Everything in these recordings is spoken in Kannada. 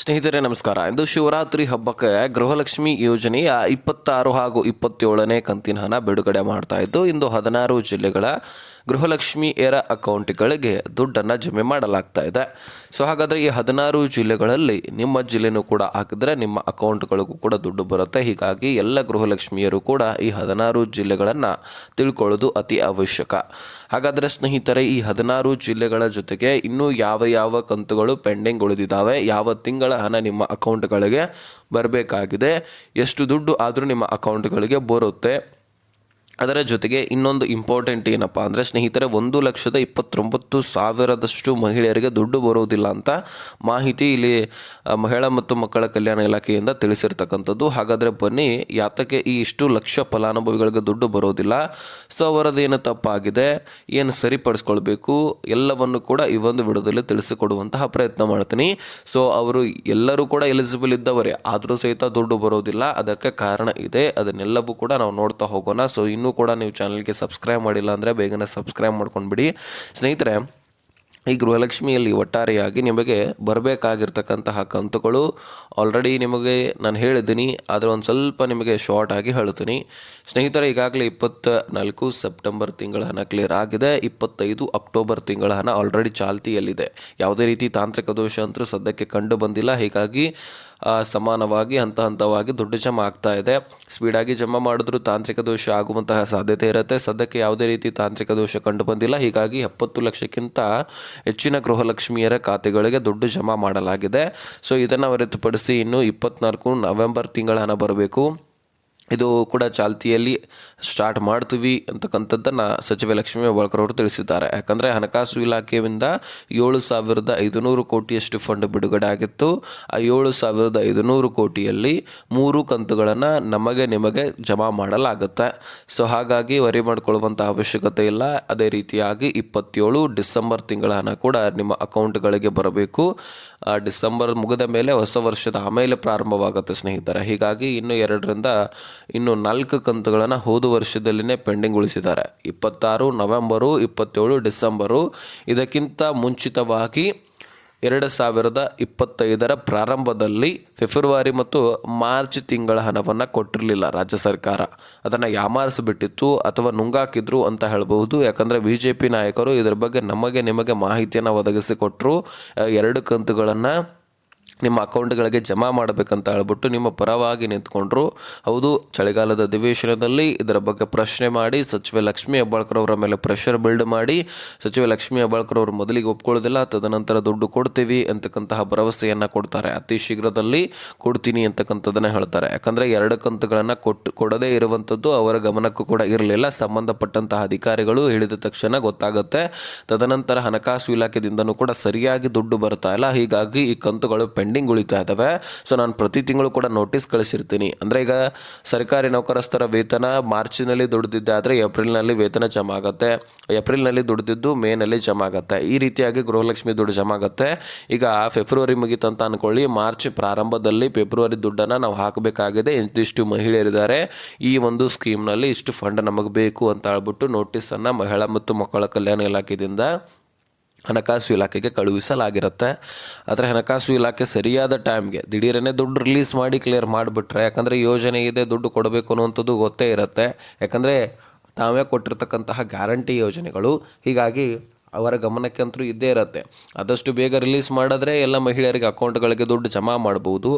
ಸ್ನೇಹಿತರೆ, ನಮಸ್ಕಾರ. ಇಂದು ಶಿವರಾತ್ರಿ ಹಬ್ಬಕ್ಕೆ ಗೃಹಲಕ್ಷ್ಮಿ ಯೋಜನೆಯ ಇಪ್ಪತ್ತಾರು ಹಾಗೂ ಇಪ್ಪತ್ತೇಳನೇ ಕಂತಿನ ಹಣ ಬಿಡುಗಡೆ ಮಾಡ್ತಾ ಇದ್ದು, ಇಂದು ಹದಿನಾರು ಜಿಲ್ಲೆಗಳ ಗೃಹಲಕ್ಷ್ಮಿಯರ ಅಕೌಂಟ್ಗಳಿಗೆ ದುಡ್ಡನ್ನು ಜಮೆ ಮಾಡಲಾಗ್ತಾ ಇದೆ. ಸೊ ಹಾಗಾದರೆ ಈ ಹದಿನಾರು ಜಿಲ್ಲೆಗಳಲ್ಲಿ ನಿಮ್ಮ ಜಿಲ್ಲೆನೂ ಕೂಡ ಹಾಕಿದ್ರೆ ನಿಮ್ಮ ಅಕೌಂಟ್ಗಳಿಗೂ ಕೂಡ ದುಡ್ಡು ಬರುತ್ತೆ. ಹೀಗಾಗಿ ಎಲ್ಲ ಗೃಹಲಕ್ಷ್ಮಿಯರು ಕೂಡ ಈ ಹದಿನಾರು ಜಿಲ್ಲೆಗಳನ್ನು ತಿಳ್ಕೊಳ್ಳೋದು ಅತಿ ಅವಶ್ಯಕ. ಹಾಗಾದರೆ ಸ್ನೇಹಿತರೆ, ಈ ಹದಿನಾರು ಜಿಲ್ಲೆಗಳ ಜೊತೆಗೆ ಇನ್ನೂ ಯಾವ ಯಾವ ಕಂತುಗಳು ಪೆಂಡಿಂಗ್ ಉಳಿದಿದ್ದಾವೆ ಯಾವ ತಿಂಗಳ ಹಣ ನಿಮ್ಮ ಅಕೌಂಟ್ಗಳಿಗೆ ಬರಬೇಕಾಗಿದೆ, ಎಷ್ಟು ದುಡ್ಡು ಆದರೂ ನಿಮ್ಮ ಅಕೌಂಟ್ಗಳಿಗೆ ಬರುತ್ತೆ ಅದರ ಜೊತೆಗೆ ಇನ್ನೊಂದು ಇಂಪಾರ್ಟೆಂಟ್ ಏನಪ್ಪ ಅಂದರೆ ಸ್ನೇಹಿತರೆ, ಒಂದು ಲಕ್ಷದ ಇಪ್ಪತ್ತೊಂಬತ್ತು ಸಾವಿರದಷ್ಟು ಮಹಿಳೆಯರಿಗೆ ದುಡ್ಡು ಬರೋದಿಲ್ಲ ಅಂತ ಮಾಹಿತಿ ಇಲ್ಲಿ ಮಹಿಳಾ ಮತ್ತು ಮಕ್ಕಳ ಕಲ್ಯಾಣ ಇಲಾಖೆಯಿಂದ ತಿಳಿಸಿರ್ತಕ್ಕಂಥದ್ದು. ಹಾಗಾದರೆ ಬನ್ನಿ, ಯಾತಕ್ಕೆ ಈ ಇಷ್ಟು ಲಕ್ಷ ಫಲಾನುಭವಿಗಳಿಗೆ ದುಡ್ಡು ಬರೋದಿಲ್ಲ? ಸೊ ಅವರದ್ದೇನು ತಪ್ಪಾಗಿದೆ? ಏನು ಸರಿಪಡಿಸ್ಕೊಳ್ಬೇಕು? ಎಲ್ಲವನ್ನು ಕೂಡ ಈ ಒಂದು ವಿಡಿಯೋದಲ್ಲಿ ತಿಳಿಸಿಕೊಡುವಂತಹ ಪ್ರಯತ್ನ ಮಾಡ್ತೀನಿ. ಸೊ, ಅವರು ಎಲ್ಲರೂ ಕೂಡ ಎಲಿಜಿಬಲ್ ಇದ್ದವರೇ, ಆದರೂ ಸಹಿತ ದುಡ್ಡು ಬರೋದಿಲ್ಲ. ಅದಕ್ಕೆ ಕಾರಣ ಇದೆ. ಅದನ್ನೆಲ್ಲವೂ ಕೂಡ ನಾವು ನೋಡ್ತಾ ಹೋಗೋಣ. ಸೊ, ಇನ್ನೂ ಕೂಡ ನೀವು ಚಾನಲ್ಗೆ ಸಬ್ಸ್ಕ್ರೈಬ್ ಮಾಡಿಲ್ಲ ಅಂದರೆ ಬೇಗನೆ ಸಬ್ಸ್ಕ್ರೈಬ್ ಮಾಡ್ಕೊಂಡ್ಬಿಡಿ. ಸ್ನೇಹಿತರೆ, ಈ ಗೃಹಲಕ್ಷ್ಮಿಯಲ್ಲಿ ಒಟ್ಟಾರೆಯಾಗಿ ನಿಮಗೆ ಬರಬೇಕಾಗಿರ್ತಕ್ಕಂತಹ ಕಂತುಗಳು ಆಲ್ರೆಡಿ ನಿಮಗೆ ನಾನು ಹೇಳಿದ್ದೀನಿ. ಆದರೆ ಒಂದು ಸ್ವಲ್ಪ ನಿಮಗೆ ಶಾರ್ಟ್ ಆಗಿ ಹೇಳ್ತೀನಿ ಸ್ನೇಹಿತರೆ, ಈಗಾಗಲೇ ಇಪ್ಪತ್ತ ನಾಲ್ಕು ಸೆಪ್ಟೆಂಬರ್ ತಿಂಗಳ ಹಣ ಕ್ಲಿಯರ್ ಆಗಿದೆ. ಇಪ್ಪತ್ತೈದು ಅಕ್ಟೋಬರ್ ತಿಂಗಳ ಹಣ ಆಲ್ರೆಡಿ ಚಾಲ್ತಿಯಲ್ಲಿದೆ. ಯಾವುದೇ ರೀತಿ ತಾಂತ್ರಿಕ ದೋಷ ಅಂತೂ ಸದ್ಯಕ್ಕೆ ಕಂಡು ಬಂದಿಲ್ಲ. ಹೀಗಾಗಿ ಸಮಾನವಾಗಿ, ಹಂತ ಹಂತವಾಗಿ ದುಡ್ಡು ಜಮಾ ಆಗ್ತಾ ಇದೆ. ಸ್ಪೀಡಾಗಿ ಜಮಾ ಮಾಡಿದ್ರೂ ತಾಂತ್ರಿಕ ದೋಷ ಆಗುವಂತಹ ಸಾಧ್ಯತೆ ಇರುತ್ತೆ. ಸದ್ಯಕ್ಕೆ ಯಾವುದೇ ರೀತಿ ತಾಂತ್ರಿಕ ದೋಷ ಕಂಡು ಬಂದಿಲ್ಲ. ಹೀಗಾಗಿ ಎಪ್ಪತ್ತು ಲಕ್ಷಕ್ಕಿಂತ ಹೆಚ್ಚಿನ ಗೃಹಲಕ್ಷ್ಮಿಯರ ಖಾತೆಗಳಿಗೆ ದುಡ್ಡು ಜಮಾ ಮಾಡಲಾಗಿದೆ. ಸೊ ಇದನ್ನು ಹೊರತುಪಡಿಸಿ ಇನ್ನು ಇಪ್ಪತ್ನಾಲ್ಕು ನವೆಂಬರ್ ತಿಂಗಳ ಹಣ ಬರಬೇಕು. ಇದು ಕೂಡ ಚಾಲ್ತಿಯಲ್ಲಿ ಸ್ಟಾರ್ಟ್ ಮಾಡ್ತೀವಿ ಅಂತಕ್ಕಂಥದ್ದನ್ನು ಸಚಿವ ಲಕ್ಷ್ಮೀ ಹೆಬ್ಬಾಳ್ಕರ್ ಅವರು ತಿಳಿಸಿದ್ದಾರೆ. ಯಾಕಂದರೆ ಹಣಕಾಸು ಇಲಾಖೆಯಿಂದ ಏಳು ಸಾವಿರದ ಐದುನೂರು ಕೋಟಿಯಷ್ಟು ಫಂಡ್ ಬಿಡುಗಡೆ ಆಗಿತ್ತು. ಆ ಏಳು ಸಾವಿರದ ಐದುನೂರು ಕೋಟಿಯಲ್ಲಿ ಮೂರು ಕಂತುಗಳನ್ನು ನಮಗೆ ನಿಮಗೆ ಜಮಾ ಮಾಡಲಾಗುತ್ತೆ. ಸೊ ಹಾಗಾಗಿ ವರಿ ಮಾಡಿಕೊಳ್ಳುವಂಥ ಅವಶ್ಯಕತೆ ಇಲ್ಲ. ಅದೇ ರೀತಿಯಾಗಿ ಇಪ್ಪತ್ತೇಳು ಡಿಸೆಂಬರ್ ತಿಂಗಳ ಹಣ ಕೂಡ ನಿಮ್ಮ ಅಕೌಂಟ್ಗಳಿಗೆ ಬರಬೇಕು. ಡಿಸೆಂಬರ್ ಮುಗಿದ ಮೇಲೆ ಹೊಸ ವರ್ಷದ ಆಮೇಲೆ ಪ್ರಾರಂಭವಾಗುತ್ತೆ ಸ್ನೇಹಿತರೆ. ಹೀಗಾಗಿ ಇನ್ನು ಎರಡರಿಂದ ಇನ್ನು ನಾಲ್ಕು ಕಂತುಗಳನ್ನು ಹೋದ ವರ್ಷದಲ್ಲಿನೇ ಪೆಂಡಿಂಗ್ ಉಳಿಸಿದ್ದಾರೆ. ಇಪ್ಪತ್ತಾರು ನವೆಂಬರು, ಇಪ್ಪತ್ತೇಳು ಡಿಸೆಂಬರು. ಇದಕ್ಕಿಂತ ಮುಂಚಿತವಾಗಿ ಎರಡು ಸಾವಿರದ ಇಪ್ಪತ್ತೈದರ ಪ್ರಾರಂಭದಲ್ಲಿ ಫೆಬ್ರವರಿ ಮತ್ತು ಮಾರ್ಚ್ ತಿಂಗಳ ಹಣವನ್ನು ಕೊಟ್ಟಿರಲಿಲ್ಲ ರಾಜ್ಯ ಸರ್ಕಾರ. ಅದನ್ನು ಯಾಮಾರಿಸಿಬಿಟ್ಟಿತ್ತು ಅಥವಾ ನುಂಗಾಕಿದ್ರು ಅಂತ ಹೇಳಬಹುದು. ಯಾಕಂದರೆ ಬಿ ಜೆ ಪಿ ನಾಯಕರು ಇದರ ಬಗ್ಗೆ ನಮಗೆ ನಿಮಗೆ ಮಾಹಿತಿಯನ್ನು ಒದಗಿಸಿಕೊಟ್ಟರು ಎರಡು ಕಂತುಗಳನ್ನು ನಿಮ್ಮ ಅಕೌಂಟ್ಗಳಿಗೆ ಜಮಾ ಮಾಡಬೇಕಂತ ಹೇಳ್ಬಿಟ್ಟು ನಿಮ್ಮ ಪರವಾಗಿ ನಿಂತ್ಕೊಂಡ್ರು. ಹೌದು, ಚಳಿಗಾಲದ ಅಧಿವೇಶನದಲ್ಲಿ ಇದರ ಬಗ್ಗೆ ಪ್ರಶ್ನೆ ಮಾಡಿ, ಸಚಿವೆ ಲಕ್ಷ್ಮಿ ಹೆಬ್ಬಾಳ್ಕರ್ ಅವರ ಮೇಲೆ ಪ್ರೆಷರ್ ಬಿಲ್ಡ್ ಮಾಡಿ, ಸಚಿವೆ ಲಕ್ಷ್ಮಿ ಹೆಬ್ಬಾಳ್ಕರ್ ಅವರು ಮೊದಲಿಗೆ ಒಪ್ಕೊಳ್ಳೋದಿಲ್ಲ, ತದನಂತರ ದುಡ್ಡು ಕೊಡ್ತೀವಿ ಅಂತಕ್ಕಂತಹ ಭರವಸೆಯನ್ನು ಕೊಡ್ತಾರೆ. ಅತಿ ಶೀಘ್ರದಲ್ಲಿ ಕೊಡ್ತೀನಿ ಅಂತಕ್ಕಂಥದ್ದನ್ನು ಹೇಳ್ತಾರೆ. ಯಾಕಂದರೆ ಎರಡು ಕಂತುಗಳನ್ನು ಕೊಟ್ಟು, ಕೊಡದೇ ಇರುವಂಥದ್ದು ಅವರ ಗಮನಕ್ಕೂ ಕೂಡ ಇರಲಿಲ್ಲ. ಸಂಬಂಧಪಟ್ಟಂತಹ ಅಧಿಕಾರಿಗಳು ಹೇಳಿದ ತಕ್ಷಣ ಗೊತ್ತಾಗುತ್ತೆ. ತದನಂತರ ಹಣಕಾಸು ಇಲಾಖೆದಿಂದನೂ ಕೂಡ ಸರಿಯಾಗಿ ದುಡ್ಡು ಬರ್ತಾ ಇಲ್ಲ. ಹೀಗಾಗಿ ಈ ಕಂತುಗಳು ಪೆಂಡಿಂಗ್ ಉಳಿತಾ ಇದ್ದಾವೆ ಸೊ ನಾನು ಪ್ರತಿ ತಿಂಗಳು ಕೂಡ ನೋಟಿಸ್ ಕಳಿಸಿರ್ತೀನಿ. ಅಂದರೆ ಈಗ ಸರ್ಕಾರಿ ನೌಕರಸ್ಥರ ವೇತನ ಮಾರ್ಚ್ನಲ್ಲಿ ದುಡ್ದಿದ್ದೆ, ಆದರೆ ಏಪ್ರಿಲ್ನಲ್ಲಿ ವೇತನ ಜಮಾ ಆಗುತ್ತೆ. ಏಪ್ರಿಲ್ನಲ್ಲಿ ದುಡ್ದಿದ್ದು ಮೇನಲ್ಲಿ ಜಮಾ ಆಗುತ್ತೆ. ಈ ರೀತಿಯಾಗಿ ಗೃಹಲಕ್ಷ್ಮಿ ದುಡ್ಡು ಜಮಾ ಆಗುತ್ತೆ. ಈಗ ಫೆಬ್ರವರಿ ಮುಗಿತು ಅಂತ ಅನ್ಕೊಳ್ಳಿ, ಮಾರ್ಚ್ ಪ್ರಾರಂಭದಲ್ಲಿ ಫೆಬ್ರವರಿ ದುಡ್ಡನ್ನು ನಾವು ಹಾಕಬೇಕಾಗಿದೆ. ಇಂತಿಷ್ಟು ಮಹಿಳೆಯರಿದ್ದಾರೆ. ಈ ಒಂದು ಸ್ಕೀಮ್ನಲ್ಲಿ ಇಷ್ಟು ಫಂಡ್ ನಮಗೆ ಬೇಕು ಅಂತ ಹೇಳ್ಬಿಟ್ಟು ನೋಟಿಸನ್ನು ಮಹಿಳಾ ಮತ್ತು ಮಕ್ಕಳ ಕಲ್ಯಾಣ ಇಲಾಖೆಯಿಂದ ಹಣಕಾಸು ಇಲಾಖೆಗೆ ಕಳುಹಿಸಲಾಗಿರುತ್ತೆ. ಆದರೆ ಹಣಕಾಸು ಇಲಾಖೆ ಸರಿಯಾದ ಟೈಮ್ಗೆ ದಿಢೀರನೇ ದುಡ್ಡು ರಿಲೀಸ್ ಮಾಡಿ ಕ್ಲಿಯರ್ ಮಾಡಿಬಿಟ್ರೆ, ಯಾಕಂದರೆ ಯೋಜನೆ ಇದೆ, ದುಡ್ಡು ಕೊಡಬೇಕು ಅನ್ನುವಂಥದ್ದು ಗೊತ್ತೇ ಇರುತ್ತೆ. ಯಾಕಂದರೆ ತಾವೇ ಕೊಟ್ಟಿರ್ತಕ್ಕಂತಹ ಗ್ಯಾರಂಟಿ ಯೋಜನೆಗಳು ಹೀಗಾಗಿ ಅವರ ಗಮನಕ್ಕೆ ಅಂತೂ ಇದ್ದೇ ಇರುತ್ತೆ. ಆದಷ್ಟು ಬೇಗ ರಿಲೀಸ್ ಮಾಡಿದ್ರೆ ಎಲ್ಲ ಮಹಿಳೆಯರಿಗೆ ಅಕೌಂಟ್ಗಳಿಗೆ ದುಡ್ಡು ಜಮಾ ಮಾಡ್ಬೋದು.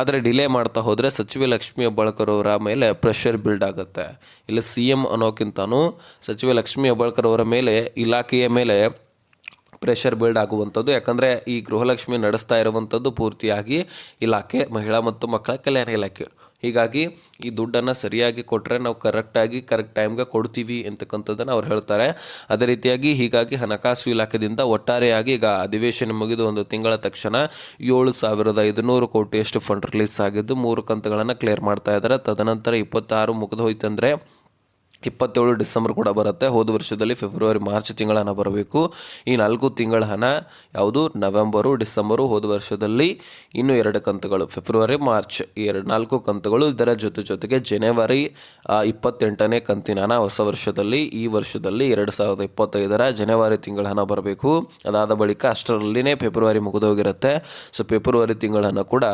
ಆದರೆ ಡಿಲೇ ಮಾಡ್ತಾ ಹೋದರೆ ಸಚಿವೆ ಲಕ್ಷ್ಮಿ ಹೆಬ್ಬಾಳ್ಕರ್ ಅವರ ಮೇಲೆ ಪ್ರೆಷರ್ ಬಿಲ್ಡ್ ಆಗುತ್ತೆ. ಇಲ್ಲ ಸಿ ಎಂ ಅನ್ನೋಕ್ಕಿಂತನೂ ಸಚಿವೆ ಲಕ್ಷ್ಮಿ ಹೆಬ್ಬಾಳ್ಕರ್ ಅವರ ಮೇಲೆ, ಇಲಾಖೆಯ ಮೇಲೆ ಪ್ರೆಷರ್ ಬಿಲ್ಡ್ ಆಗುವಂಥದ್ದು. ಯಾಕಂದರೆ ಈ ಗೃಹಲಕ್ಷ್ಮಿ ನಡೆಸ್ತಾ ಇರುವಂಥದ್ದು ಪೂರ್ತಿಯಾಗಿ ಇಲಾಖೆ, ಮಹಿಳಾ ಮತ್ತು ಮಕ್ಕಳ ಕಲ್ಯಾಣ ಇಲಾಖೆ. ಹೀಗಾಗಿ ಈ ದುಡ್ಡನ್ನು ಸರಿಯಾಗಿ ಕೊಟ್ಟರೆ ನಾವು ಕರೆಕ್ಟಾಗಿ ಕರೆಕ್ಟ್ ಟೈಮ್ಗೆ ಕೊಡ್ತೀವಿ ಅಂತಕ್ಕಂಥದ್ದನ್ನು ಅವ್ರು ಹೇಳ್ತಾರೆ. ಅದೇ ರೀತಿಯಾಗಿ ಹೀಗಾಗಿ ಹಣಕಾಸು ಇಲಾಖೆಯಿಂದ ಒಟ್ಟಾರೆಯಾಗಿ ಈಗ ಅಧಿವೇಶನ ಮುಗಿದು ಒಂದು ತಿಂಗಳ ತಕ್ಷಣ ಏಳು ಸಾವಿರದ ಐದುನೂರು ಕೋಟಿಯಷ್ಟು ಫಂಡ್ ರಿಲೀಸ್ ಆಗಿದ್ದು ಮೂರು ಕಂತುಗಳನ್ನು ಕ್ಲಿಯರ್ ಮಾಡ್ತಾ ಇದ್ದಾರೆ. ತದನಂತರ ಇಪ್ಪತ್ತಾರು ಮುಗಿದು ಹೋಯ್ತಂದರೆ ಇಪ್ಪತ್ತೇಳು ಡಿಸೆಂಬರ್ ಕೂಡ ಬರುತ್ತೆ. ಹೋದ ವರ್ಷದಲ್ಲಿ ಫೆಬ್ರವರಿ, ಮಾರ್ಚ್ ತಿಂಗಳ ಹಣ ಬರಬೇಕು. ಈ ನಾಲ್ಕು ತಿಂಗಳ ಹಣ ಯಾವುದು? ನವೆಂಬರು, ಡಿಸೆಂಬರು, ಹೋದ ವರ್ಷದಲ್ಲಿ ಇನ್ನೂ ಎರಡು ಕಂತುಗಳು. ಫೆಬ್ರವರಿ, ಮಾರ್ಚ್ ಈ ಎರಡು ನಾಲ್ಕು ಕಂತುಗಳು. ಇದರ ಜೊತೆ ಜೊತೆಗೆ ಜನವರಿ ಇಪ್ಪತ್ತೆಂಟನೇ ಕಂತಿನ ಹಣ ಹೊಸ ವರ್ಷದಲ್ಲಿ ಈ ವರ್ಷದಲ್ಲಿ ಎರಡು ಸಾವಿರದ ಇಪ್ಪತ್ತೈದರ ಜನವರಿ ತಿಂಗಳ ಹಣ ಬರಬೇಕು. ಅದಾದ ಬಳಿಕ ಅಷ್ಟರಲ್ಲಿನೇ ಫೆಬ್ರವರಿ ಮುಗಿದೋಗಿರುತ್ತೆ. ಸೊ ಫೆಬ್ರವರಿ ತಿಂಗಳ ಹಣ ಕೂಡ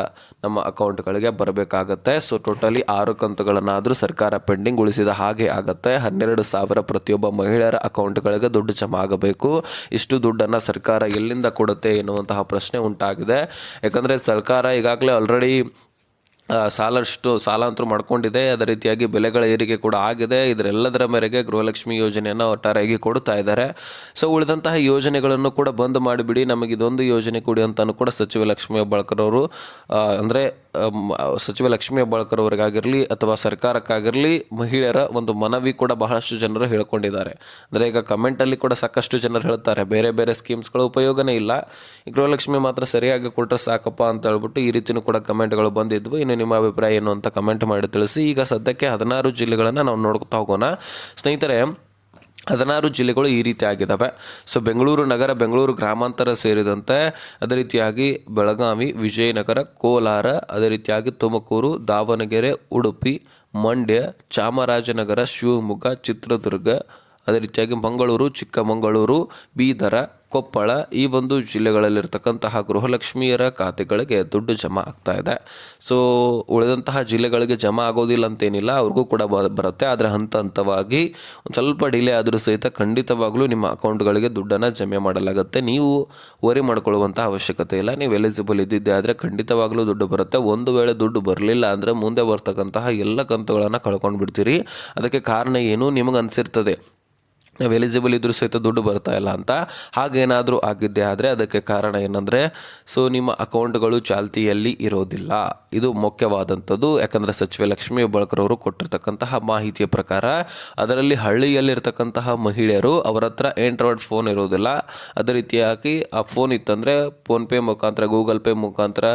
ನಮ್ಮ ಅಕೌಂಟ್ಗಳಿಗೆ ಬರಬೇಕಾಗತ್ತೆ. ಸೊ ಟೋಟಲಿ ಆರು ಕಂತುಗಳನ್ನಾದರೂ ಸರ್ಕಾರ ಪೆಂಡಿಂಗ್ ಉಳಿಸಿದ ಹಾಗೆ ಆಗುತ್ತೆ. ಹನ್ನೆರಡು ಸಾವಿರ ಪ್ರತಿಯೊಬ್ಬ ಮಹಿಳೆಯರ ಅಕೌಂಟ್ಗಳಿಗೆ ದುಡ್ಡು ಜಮಾ ಆಗಬೇಕು. ಇಷ್ಟು ದುಡ್ಡನ್ನು ಸರ್ಕಾರ ಎಲ್ಲಿಂದ ಕೊಡುತ್ತೆ ಎನ್ನುವಂತಹ ಪ್ರಶ್ನೆ ಉಂಟಾಗಿದೆ. ಯಾಕಂದರೆ ಸರ್ಕಾರ ಈಗಾಗಲೇ ಆಲ್ರೆಡಿ ಸಾಲಷ್ಟು ಸಾಲ ಅಂತೂ ಮಾಡ್ಕೊಂಡಿದೆ. ಅದೇ ರೀತಿಯಾಗಿ ಬೆಲೆಗಳ ಏರಿಕೆ ಕೂಡ ಆಗಿದೆ. ಇದರೆಲ್ಲದರ ಮೇರೆಗೆ ಗೃಹಲಕ್ಷ್ಮಿ ಯೋಜನೆಯನ್ನು ಒಟ್ಟಾರೆಯಾಗಿ ಕೊಡ್ತಾ ಇದ್ದಾರೆ. ಸೊ ಉಳಿದಂತಹ ಯೋಜನೆಗಳನ್ನು ಕೂಡ ಬಂದ್ ಮಾಡಿಬಿಡಿ. ನಮಗೆ ಇದೊಂದು ಯೋಜನೆ ಕೊಡಿ ಅಂತಲೂ ಕೂಡ ಸಚಿವ ಲಕ್ಷ್ಮೀ ಹೆಬ್ಬಾಳ್ಕರ್ ಅವರು ಅಂದರೆ ಸಚಿವ ಲಕ್ಷ್ಮೀ ಹೆಬ್ಬಾಳ್ಕರ್ ಅವರಿಗಾಗಿರಲಿ ಅಥವಾ ಸರ್ಕಾರಕ್ಕಾಗಿರಲಿ ಮಹಿಳೆಯರ ಒಂದು ಮನವಿ ಕೂಡ ಬಹಳಷ್ಟು ಜನರು ಹೇಳ್ಕೊಂಡಿದ್ದಾರೆ. ಅಂದರೆ ಈಗ ಕಮೆಂಟಲ್ಲಿ ಕೂಡ ಸಾಕಷ್ಟು ಜನರು ಹೇಳ್ತಾರೆ, ಬೇರೆ ಬೇರೆ ಸ್ಕೀಮ್ಸ್ಗಳ ಉಪಯೋಗನೇ ಇಲ್ಲ. ಗೃಹಲಕ್ಷ್ಮಿ ಮಾತ್ರ ಸರಿಯಾಗಿ ಕೊಟ್ಟರೆ ಸಾಕಪ್ಪ ಅಂತ ಹೇಳ್ಬಿಟ್ಟು ಈ ರೀತಿಯೂ ಕೂಡ ಕಮೆಂಟ್ಗಳು ಬಂದಿದ್ವು. ಇನ್ನು ನಿಮ್ಮ ಅಭಿಪ್ರಾಯ ಏನು ಅಂತ ಕಮೆಂಟ್ ಮಾಡಿ ತಿಳಿಸಿ. ಈಗ ಸದ್ಯಕ್ಕೆ ಹದಿನಾರು ಜಿಲ್ಲೆಗಳನ್ನು ನಾವು ನೋಡ್ಕೊತಾ ಹೋಗೋಣ. ಸ್ನೇಹಿತರೆ, ಹದಿನಾರು ಜಿಲ್ಲೆಗಳು ಈ ರೀತಿ ಆಗಿದ್ದಾವೆ ಸೊ, ಬೆಂಗಳೂರು ನಗರ, ಬೆಂಗಳೂರು ಗ್ರಾಮಾಂತರ ಸೇರಿದಂತೆ ಅದೇ ರೀತಿಯಾಗಿ ಬೆಳಗಾವಿ, ವಿಜಯನಗರ, ಕೋಲಾರ, ಅದೇ ರೀತಿಯಾಗಿ ತುಮಕೂರು, ದಾವಣಗೆರೆ, ಉಡುಪಿ, ಮಂಡ್ಯ, ಚಾಮರಾಜನಗರ, ಶಿವಮೊಗ್ಗ, ಚಿತ್ರದುರ್ಗ, ಅದೇ ರೀತಿಯಾಗಿ ಮಂಗಳೂರು, ಚಿಕ್ಕಮಗಳೂರು, ಬೀದರ ಕೊಪ್ಪಳ ಈ ಒಂದು ಜಿಲ್ಲೆಗಳಲ್ಲಿರ್ತಕ್ಕಂತಹ ಗೃಹಲಕ್ಷ್ಮಿಯರ ಖಾತೆಗಳಿಗೆ ದುಡ್ಡು ಜಮಾ ಆಗ್ತಾ ಇದೆ. ಸೊ ಉಳಿದಂತಹ ಜಿಲ್ಲೆಗಳಿಗೆ ಜಮಾ ಆಗೋದಿಲ್ಲ ಅಂತೇನಿಲ್ಲ, ಅವ್ರಿಗೂ ಕೂಡ ಬರುತ್ತೆ. ಆದರೆ ಹಂತ ಹಂತವಾಗಿ ಒಂದು ಸ್ವಲ್ಪ ಡಿಲೇ ಆದರೂ ಸಹಿತ ಖಂಡಿತವಾಗ್ಲೂ ನಿಮ್ಮ ಅಕೌಂಟ್ಗಳಿಗೆ ದುಡ್ಡನ್ನು ಜಮೆ ಮಾಡಲಾಗುತ್ತೆ. ನೀವು ವರಿ ಮಾಡ್ಕೊಳ್ಳುವಂಥ ಅವಶ್ಯಕತೆ ಇಲ್ಲ. ನೀವು ಎಲಿಜಿಬಲ್ ಇದ್ದಿದ್ದೆ ಆದರೆ ಖಂಡಿತವಾಗ್ಲೂ ದುಡ್ಡು ಬರುತ್ತೆ. ಒಂದು ವೇಳೆ ದುಡ್ಡು ಬರಲಿಲ್ಲ ಅಂದರೆ ಮುಂದೆ ಬರ್ತಕ್ಕಂತಹ ಎಲ್ಲ ಕಂತುಗಳನ್ನು ಕಳ್ಕೊಂಡು ಬಿಡ್ತೀರಿ ಅದಕ್ಕೆ ಕಾರಣ ಏನು? ನಿಮಗೆ ಅನಿಸಿರ್ತದೆ. ನಾವು ಎಲಿಜಿಬಲ್ ಇದ್ರೂ ಸಹಿತ ದುಡ್ಡು ಬರ್ತಾ ಇಲ್ಲ ಅಂತ ಹಾಗೇನಾದರೂ ಆಗಿದ್ದೆ ಆದರೆ ಅದಕ್ಕೆ ಕಾರಣ ಏನಂದರೆ ಸೊ ನಿಮ್ಮ ಅಕೌಂಟ್ಗಳು ಚಾಲ್ತಿಯಲ್ಲಿ ಇರೋದಿಲ್ಲ. ಇದು ಮುಖ್ಯವಾದಂಥದ್ದು. ಯಾಕಂದರೆ ಸಚಿವೆ ಲಕ್ಷ್ಮೀ ಹೆಬ್ಬಾಳ್ಕರವರು ಕೊಟ್ಟಿರ್ತಕ್ಕಂತಹ ಮಾಹಿತಿಯ ಪ್ರಕಾರ ಅದರಲ್ಲಿ ಹಳ್ಳಿಯಲ್ಲಿರ್ತಕ್ಕಂತಹ ಮಹಿಳೆಯರು ಅವರ ಹತ್ರ ಆ್ಯಂಡ್ರಾಯ್ಡ್ ಫೋನ್ ಇರೋದಿಲ್ಲ. ಅದೇ ರೀತಿಯಾಗಿ ಆ ಫೋನ್ ಇತ್ತಂದರೆ ಫೋನ್ಪೇ ಮುಖಾಂತರ ಗೂಗಲ್ ಪೇ ಮುಖಾಂತರ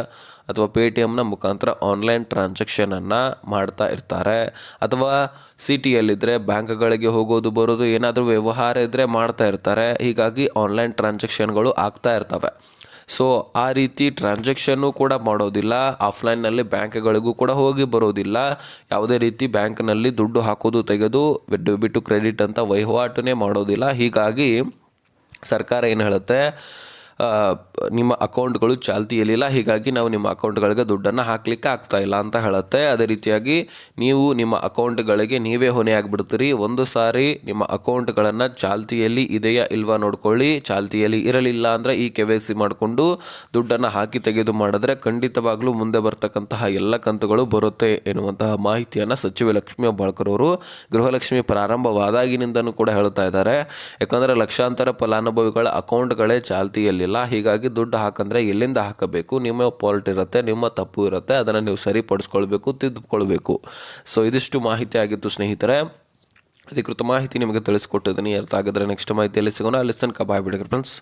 ಅಥವಾ ಪೇ ಟಿ ಎಮ್ನ ಮುಖಾಂತರ ಆನ್ಲೈನ್ ಟ್ರಾನ್ಸಾಕ್ಷನನ್ನು ಮಾಡ್ತಾ ಇರ್ತಾರೆ. ಅಥವಾ ಸಿಟಿಯಲ್ಲಿದ್ದರೆ ಬ್ಯಾಂಕ್ಗಳಿಗೆ ಹೋಗೋದು, ಬರೋದು, ಏನಾದರೂ ವ್ಯವಹಾರ ಇದ್ದರೆ ಮಾಡ್ತಾ ಇರ್ತಾರೆ. ಹೀಗಾಗಿ ಆನ್ಲೈನ್ ಟ್ರಾನ್ಸಾಕ್ಷನ್ಗಳು ಆಗ್ತಾ ಇರ್ತವೆ. ಸೊ ಆ ರೀತಿ ಟ್ರಾನ್ಸಾಕ್ಷನ್ನು ಕೂಡ ಮಾಡೋದಿಲ್ಲ. ಆಫ್ಲೈನ್ನಲ್ಲಿ ಬ್ಯಾಂಕ್ಗಳಿಗೂ ಕೂಡ ಹೋಗಿ ಬರೋದಿಲ್ಲ. ಯಾವುದೇ ರೀತಿ ಬ್ಯಾಂಕ್ನಲ್ಲಿ ದುಡ್ಡು ಹಾಕೋದು, ತೆಗೆದು ಡೆಬಿಟು, ಕ್ರೆಡಿಟ್ ಅಂತ ವಹಿವಾಟನೇ ಮಾಡೋದಿಲ್ಲ. ಹೀಗಾಗಿ ಸರ್ಕಾರ ಏನು ಹೇಳುತ್ತೆ? ನಿಮ್ಮ ಅಕೌಂಟ್ಗಳು ಚಾಲ್ತಿಯಲ್ಲಿಲ್ಲ ಹೀಗಾಗಿ ನಾವು ನಿಮ್ಮ ಅಕೌಂಟ್ಗಳಿಗೆ ದುಡ್ಡನ್ನು ಹಾಕಲಿಕ್ಕೆ ಆಗ್ತಾ ಇಲ್ಲ ಅಂತ ಹೇಳುತ್ತೆ. ಅದೇ ರೀತಿಯಾಗಿ ನೀವು ನಿಮ್ಮ ಅಕೌಂಟ್ಗಳಿಗೆ ನೀವೇ ಹೊಣೆ ಆಗಿಬಿಡ್ತೀರಿ. ಒಂದು ಸಾರಿ ನಿಮ್ಮ ಅಕೌಂಟ್ಗಳನ್ನು ಚಾಲ್ತಿಯಲ್ಲಿ ಇದೆಯಾ ಇಲ್ವಾ ನೋಡ್ಕೊಳ್ಳಿ. ಚಾಲ್ತಿಯಲ್ಲಿ ಇರಲಿಲ್ಲ ಅಂದರೆ ಈ ಕೆ ವೈ ಸಿ ಮಾಡಿಕೊಂಡು ದುಡ್ಡನ್ನು ಹಾಕಿ ತೆಗೆದು ಮಾಡಿದ್ರೆ ಖಂಡಿತವಾಗ್ಲೂ ಮುಂದೆ ಬರ್ತಕ್ಕಂತಹ ಎಲ್ಲ ಕಂತುಗಳು ಬರುತ್ತೆ ಎನ್ನುವಂತಹ ಮಾಹಿತಿಯನ್ನು ಸಚಿವ ಲಕ್ಷ್ಮೀ ಬಾಳ್ಕರ್ ಅವರು ಗೃಹಲಕ್ಷ್ಮಿ ಪ್ರಾರಂಭವಾದಾಗಿನಿಂದನೂ ಕೂಡ ಹೇಳ್ತಾ ಇದ್ದಾರೆ. ಯಾಕಂದರೆ ಲಕ್ಷಾಂತರ ಫಲಾನುಭವಿಗಳ ಅಕೌಂಟ್ಗಳೇ ಚಾಲ್ತಿಯಲ್ಲಿಲ್ಲ ಹೀಗಾಗಿ ದುಡ್ಡು ಹಾಕಂದ್ರೆ ಎಲ್ಲಿಂದ ಹಾಕಬೇಕು? ನಿಮ್ಮ ಪಾಲ್ಟ್ ಇರುತ್ತೆ, ನಿಮ್ಮ ತಪ್ಪು ಇರುತ್ತೆ, ಅದನ್ನು ನೀವು ಸರಿಪಡಿಸ್ಕೊಳ್ಬೇಕು ತಿದ್ದುಕೊಳ್ಬೇಕು ಸೊ ಇದಿಷ್ಟು ಮಾಹಿತಿ ಆಗಿತ್ತು ಸ್ನೇಹಿತರೆ. ಅಧಿಕೃತ ಮಾಹಿತಿ ನಿಮಗೆ ತಿಳಿಸ್ಕೊಟ್ಟಿದ್ದೀನಿ. ಅರ್ಥ ಆಗಿದ್ರೆ ನೆಕ್ಸ್ಟ್ ಮಾಹಿತಿಯಲ್ಲಿ ಸಿಗೋಣ. ಅಲ್ಲಿ ತನಕ ಬಾಯ್ ಬಿಡಿಗ್ರಿ ಫ್ರೆಂಡ್ಸ್